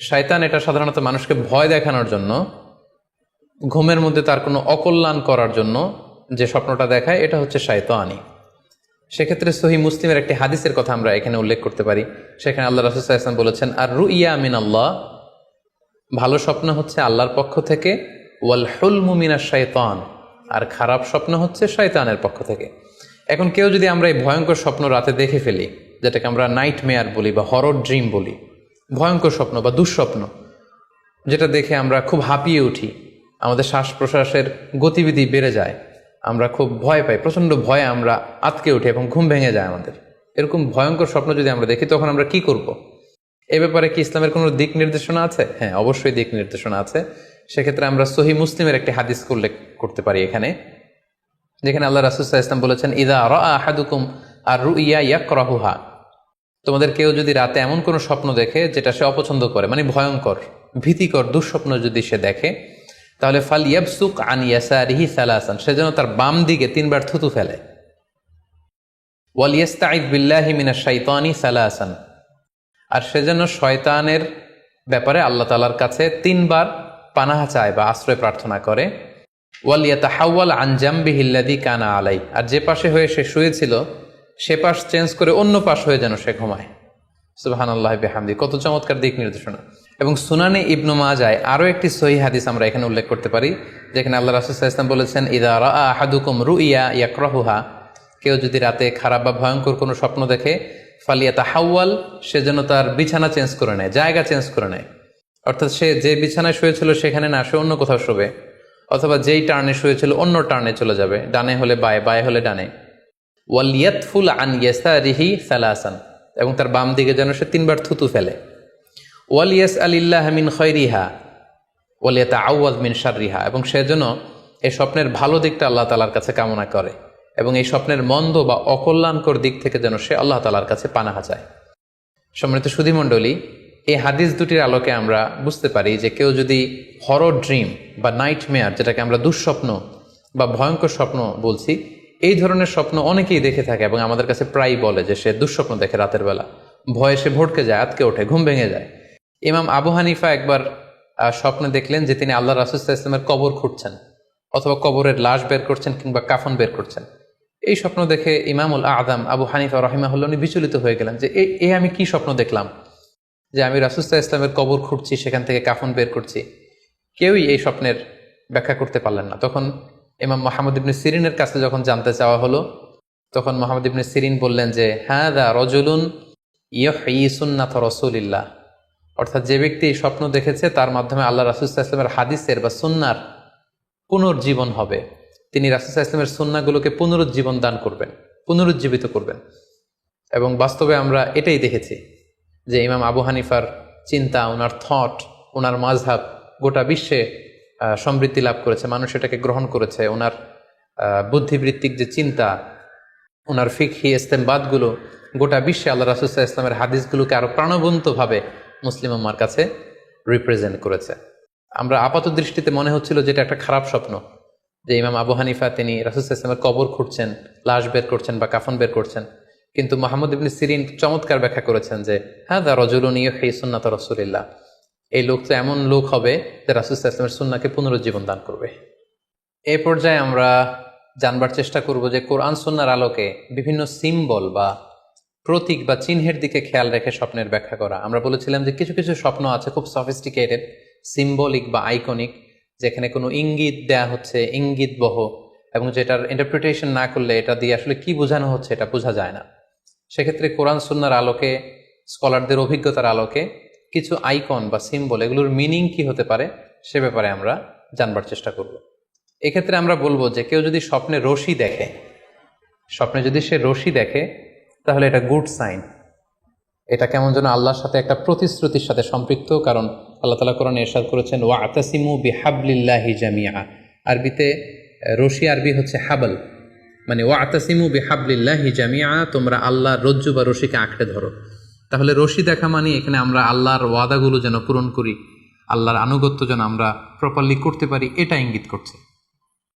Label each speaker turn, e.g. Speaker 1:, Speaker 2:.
Speaker 1: শয়তান এটা সাধারণত মানুষকে ভয় দেখানোর জন্য, ঘুমের মধ্যে তার কোনো অকল্যাণ করার জন্য যে স্বপ্নটা দেখায়, এটা হচ্ছে শায়তানি। সেক্ষেত্রে সহি মুসলিমের একটি হাদিসের কথা আমরা এখানে উল্লেখ করতে পারি। সেখানে আল্লাহ রাসুসাহ বলেছেন আর রু ইয়া আমিন আল্লাহ ভালো স্বপ্ন হচ্ছে আল্লাহর পক্ষ থেকে ওয়াল হুল মুমিনা শয়তান আর খারাপ স্বপ্ন হচ্ছে শয়তানের পক্ষ থেকে। এখন কেউ যদি আমরা এই ভয়ঙ্কর স্বপ্ন রাতে দেখে ফেলি, যেটাকে আমরা নাইট মেয়ার বলি বা হরর ড্রিম বলি ভয়ঙ্কর স্বপ্ন বা দুঃস্বপ্ন, যেটা দেখে আমরা খুব হাঁপিয়ে উঠি। আমাদের শ্বাস প্রশ্বাসের গতিবিধি বেড়ে যায়। আমরা খুব ভয় পাই, প্রচণ্ড ভয়ে আমরা আতকে উঠি এবং ঘুম ভেঙে যায় আমাদের। এরকম ভয়ঙ্কর স্বপ্ন যদি আমরা দেখি, তখন আমরা কি করব। এ ব্যাপারে কি ইসলামের কোনো দিক নির্দেশনা আছে? হ্যাঁ অবশ্যই দিক নির্দেশনা আছে। সেক্ষেত্রে আমরা সহি মুসলিমের একটি হাদিস উল্লেখ করতে পারি এখানে, যেখানে আল্লাহ রাসুসাহ ইসলাম বলেছেন, ইদা র আহাদুকুম আর রু ইয়া ইয়াক রাহুহা তোমাদের কেউ যদি রাতে এমন কোনো স্বপ্ন দেখে যেটা সে অপছন্দ করে মানে ভয়ঙ্কর, ভীতিকর, দুঃস্বপ্ন যদি সে দেখে, তাহলে ফাল ইয়াবসুক আন ইয়াসারিহি সালাসান, সে যেন তার বাম দিকে তিনবার থুতু ফেলে। ওয়াল ইয়াস্তাইদ বিল্লাহি মিনাশ শাইতানি সালাসান, আর সে যেন শয়তানের ব্যাপারে আল্লাহ তালার কাছে তিনবার পানাহা চায় বা আশ্রয় প্রার্থনা করে। ওয়াল ইয়াতাহাওয়াল আনজাম্বি হিল্লাদি কানা আলাই আর যে পাশে হয়ে সে শুয়েছিল সে পাশ চেঞ্জ করে অন্য পাশ হয়ে যেন সে ঘুমায়। সুবাহান আল্লাহ বেহামদি, কত চমৎকার দিক নির্দেশনা। এবং সুনানে ইবনু মাজায় আরও একটি সহি হাদিস আমরা এখানে উল্লেখ করতে পারি, যেখানে আল্লাহ রাসুসাহ ইসলাম বলেছেন, ইদা রা আহাদুকুম রু ইয়া ইয়াকরাহুহা কেউ যদি রাতে খারাপ বা ভয়ঙ্কর কোনো স্বপ্ন দেখে ফালিয়া তা তাহাওয়াল সে যেন তার বিছানা চেঞ্জ করে নেয়, জায়গা চেঞ্জ করে নেয়। অর্থাৎ সে যে বিছানায় শুয়েছিল সেখানে না, সে অন্য কোথাও শোবে। অথবা যেই টার্নে শুয়েছিল, অন্য টার্নে চলে যাবে, ডানে হলে বায়ে বায়ে হলে ডানে। ওয়ালিয়াতফুল আন ইয়েসা রিহি সালাসান, এবং তার বাম দিকে যেন সে তিনবার থুতু ফেলে। ওয়ালিয়াস আলিল্লাহ মিন খৈরিহা ওয়ালিয়াতা আউয়াজ মিন শাররিহা, এবং সে যেন এই স্বপ্নের ভালো দিকটা আল্লাহ তালার কাছে কামনা করে, এবং এই স্বপ্নের মন্দ বা অকল্যাণকর দিক থেকে যেন সে আল্লাহ তালার কাছে পানাহা চায়। সম্মানিত সুধীমণ্ডলী, এই হাদিস দুটির আলোকে আমরা বুঝতে পারি যে কেউ যদি হরর ড্রিম বা নাইট মেয়ার যেটাকে আমরা দুঃস্বপ্ন বা ভয়ঙ্কর স্বপ্ন বলছি এই ধরনের স্বপ্ন অনেকেই দেখে থাকে এবং আমাদের কাছে প্রায়ই বলে যে সে দুঃস্বপ্ন দেখে রাতের বেলা। ভয়ে সে ভটকে যায়, আতকে ওঠে, ঘুম ভেঙে যায়। ইমাম আবু হানিফা একবার স্বপ্নে দেখলেন যে তিনি আল্লাহ রাসুস্তা ইসলামের কবর খুঁড়ছেন অথবা কবরের লাশ বের করছেন কিংবা কাফন বের করছেন। এই স্বপ্ন দেখে ইমামুল আদম আবু হানিফা রহিমাহুল্লা উনি বিচলিত হয়ে গেলেন যে, এ এ আমি কি স্বপ্ন দেখলাম? যে, আমি রাসুস্তা ইসলামের কবর খুঁড়ছি, সেখান থেকে কাফন বের করছি। কেউই এই স্বপ্নের ব্যাখ্যা করতে পারলেন না। তখন ইমাম মোহাম্মদ ইবনে সিরিনের কাছে যখন জানতে চাওয়া হলো, তখন মোহাম্মদ ইবনে সিরিন বললেন যে হ্যাঁ দা রজুলুন ইয়হি সুন্নাথ রসুলিল্লাহ। অর্থাৎ যে ব্যক্তি এই স্বপ্ন দেখেছে, তার মাধ্যমে আল্লাহ রাসুস্তা ইসলামের হাদিসের বা সুন্নার পুনর্জীবন হবে। তিনি রাসুস্তা ইসলামের সুন্নাগুলোকে পুনরুজ্জীবন দান করবেন, পুনরুজ্জীবিত করবেন। এবং বাস্তবে আমরা এটাই দেখেছি যে ইমাম আবু হানিফার চিন্তা, ওনার থট ওনার মাঝহাব গোটা বিশ্বে সমৃদ্ধি লাভ করেছে, মানুষ এটাকে গ্রহণ করেছে। ওনার বুদ্ধিবৃত্তিক যে চিন্তা, ওনার ফিকহি ইস্তেমবাদগুলো গোটা বিশ্বে আল্লাহ রাসুসাহ ইসলামের হাদিসগুলোকে আরও প্রাণবন্তভাবে মুসলিম আমার কাছে রিপ্রেজেন্ট করেছে। আমরা আপাত দৃষ্টিতে মনে হচ্ছিল যে এটা একটা খারাপ স্বপ্ন, যে ইমাম আবু হানিফা তিনি রাসুসাহ ইসলামের কবর খুঁড়ছেন, লাশ বের করছেন বা কাফন বের করছেন। কিন্তু মোহাম্মদ ইবনে সিরিন চমৎকার ব্যাখ্যা করেছেন যে হ্যাঁ দা রজুলনীয় হে সুন্নাত রসুলিল্লাহ। এই লোক তো এমন লোক হবে যে রাসুসাহ ইসলামের সুন্নাকে পুনরুজ্জীবন দান করবে। এই পর্যায়ে আমরা জানবার চেষ্টা করব যে কোরআন সুন্নার আলোকে বিভিন্ন সিম্বল বা প্রতীক বা চিহ্নের দিকে খেয়াল রেখে স্বপ্নের ব্যাখ্যা করা। আমরা বলেছিলাম যে কিছু কিছু স্বপ্ন আছে খুব সফিস্টিকেটেড সিম্বলিক বা আইকনিক যেখানে কোনো ইঙ্গিত দেয়া হচ্ছে, ইঙ্গিত বহ, এবং যেটার ইন্টারপ্রিটেশন না করলে এটা দিয়ে আসলে কি বোঝানো হচ্ছে এটা বোঝা যায় না। সেক্ষেত্রে কোরআন সুন্নার আলোকে স্কলারদের অভিজ্ঞতার আলোকে কিছু আইকন বা সিম্বল এগুলোর মিনিং কি হতে পারে, সে ব্যাপারে আমরা জানবার চেষ্টা করব। এক্ষেত্রে আমরা বলব যে কেউ যদি স্বপ্নে রশি দেখে, স্বপ্নে যদি সে রশি দেখে, তাহলে এটা গুড সাইন এটা কেমন যেন আল্লাহর সাথে একটা প্রতিশ্রুতির সাথে সম্পৃক্ত, কারণ আল্লাহ তালা কোরআন এরশাদ করেছেন ওয়া আতাসিমু বিহাবলিল্লাহি জামিয়া আরবিতে রশি আরবি হচ্ছে হাবল। মানে ওয়া আতাসিমু বিহাবলিল্লাহি জামিয়া তোমরা আল্লাহ রজ্জু বা রশিকে আঁকড়ে ধরো। তাহলে রশি দেখা মানে এখানে আমরা আল্লাহর ওয়াদাগুলো যেন পূরণ করি, আল্লাহর আনুগত্য যেন আমরা প্রপারলি করতে পারি, এটা ইঙ্গিত করছে।